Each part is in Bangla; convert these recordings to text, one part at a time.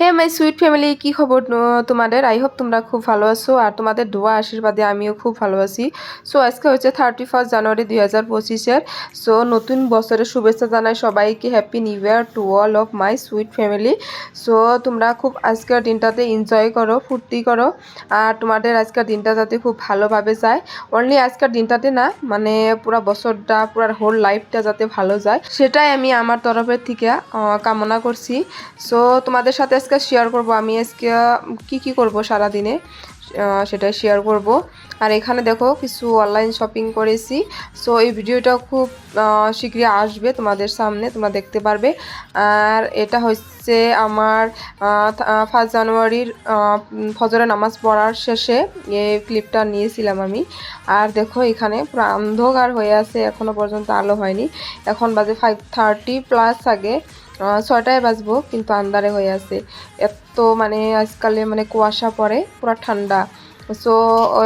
হে মাই সুইট ফ্যামিলি কি খবর? তোমাদের? আই হোপ তোমরা খুব ভালো আছো আর তোমাদের দোয়া আশীর্বাদে আমিও খুব ভালো আছি। সো আজকে হচ্ছে থার্টি ফার্স্ট জানুয়ারি দুই হাজার পঁচিশের। সো নতুন বছরের শুভেচ্ছা জানাই সবাইকে। Happy new year to all of my sweet family so তোমরা খুব আজকের দিনটাতে এনজয় করো, ফুর্তি করো। আর তোমাদের আজকের দিনটা যাতে খুব ভালোভাবে যায়। অনলি আজকের দিনটাতে না মানে পুরো বছরটা, পুরো হোল লাইফটা যাতে ভালো যায়। সেটাই আমি আমার তরফের থেকে কামনা করছি। সো তোমাদের সাথে আজকে শেয়ার করব। আমি আজকে কি কি করব সারা দিনে সেটাই শেয়ার করব। আর এখানে দেখো, কিছু অনলাইন শপিং করেছি। সো এই ভিডিওটা খুব শীঘ্রই আসবে তোমাদের সামনে, তোমরা দেখতে পারবে। আর এটা হচ্ছে আমার ফার্স্ট জানুয়ারির ফজরের নামাজ পড়ার শেষে এই ক্লিপটা নিয়েছিলাম আমি। আর দেখো, এখানে পুরো অন্ধকার হয়ে আছে, এখনও পর্যন্ত আলো হয়নি। এখন বাজে ফাইভ থার্টি প্লাস আগে। ছয়টায় বাজবো, কিন্তু আন্দারে হয়ে আছে। এত মানে আজকালে মানে কুয়াশা পড়ে, পুরো ঠান্ডা। সো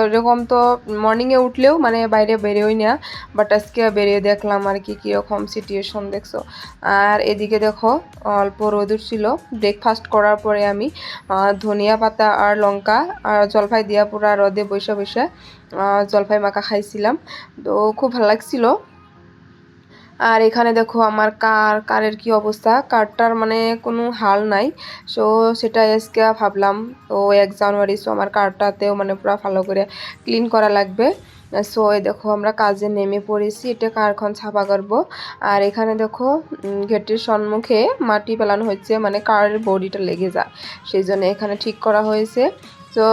এরকম তো মর্নিংয়ে উঠলেও মানে বাইরে বেরোই না বাট আজকে বেরিয়ে দেখলাম আর কি, কীরকম সিচুয়েশন দেখছ। আর এদিকে দেখো, অল্প রোদুর ছিল। ব্রেকফাস্ট করার পরে আমি ধনিয়া পাতা আর লঙ্কা আর জলফাই দিয়া পুরা রোদে বসে বসে জলফাই মাখা খাইছিলাম। তো খুব ভালো লাগছিল। আর এখানে দেখো আমার কার, কারের কি অবস্থা? কারটার মানে কোনো হাল নাই। সো সেটা আজকে ভাবলাম তো এক জানুয়ারি সো আমার কারটাতেও মানে পুরো ভালো করে ক্লিন করা লাগবে। সো দেখো আমরা কাজে নেমে পড়েছি, এটা কারখন ছাপা করব। আর এখানে দেখো গেটের সম্মুখে মাটি ফেলানো হচ্ছে মানে কারের বডিটা লেগে যায়, সেই জন্য এখানে ঠিক করা হয়েছে। তো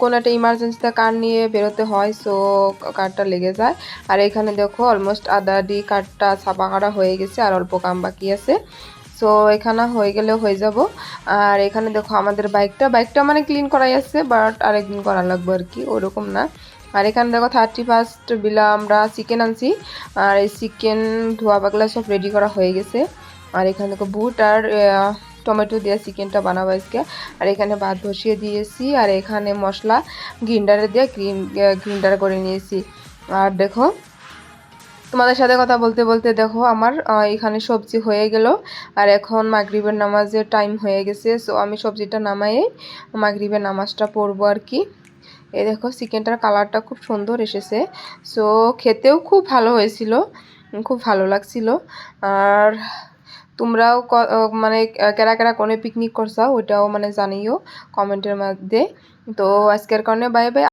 কোনো একটা ইমার্জেন্সিতে কার নিয়ে বেরোতে হয় সো কারটা লেগে যায়। আর এখানে দেখো অলমোস্ট আদা দি কাঠটা ছাপা করা হয়ে গেছে, আর অল্প কাম বাকি আছে। সো এখানে হয়ে গেলে হয়ে যাব। আর এখানে দেখো, আমাদের বাইকটা বাইকটা মানে ক্লিন করাই আছে বাট আরেকদিন করা লাগবে আর কি, ওরকম না। আর এখানে দেখো থার্টি ফার্স্ট বিলা আমরা চিকেন আনছি। আর এই চিকেন ধোয়া পাগলা সব রেডি করা হয়ে গেছে। আর এখানে দেখো বুট আর টমেটো দিয়ে চিকেনটা বানাবো আজকে। আর এখানে ভাত বসিয়ে দিয়েছি, আর এখানে মশলা গ্রিন্ডারে দিয়ে গ্রিন গ্রিন্ডার করে নিয়েছি। আর দেখো, তোমাদের সাথে কথা বলতে বলতে দেখো আমার এখানে সবজি হয়ে গেল। আর এখন মাগরিবের নামাজের টাইম হয়ে গেছে সো আমি সবজিটা নামাই মাগরিবের নামাজটা পড়ব আর কি। এই দেখো, চিকেনটার কালারটা খুব সুন্দর এসেছে। সো খেতেও খুব ভালো হয়েছিল, খুব ভালো লাগছিল। আর তোমরাও মানে কেরা কেরা কোনে পিকনিক করছাও ওইটাও মানে জানিও কমেন্টের মধ্যে। তো আজকের কারণে বাই বাই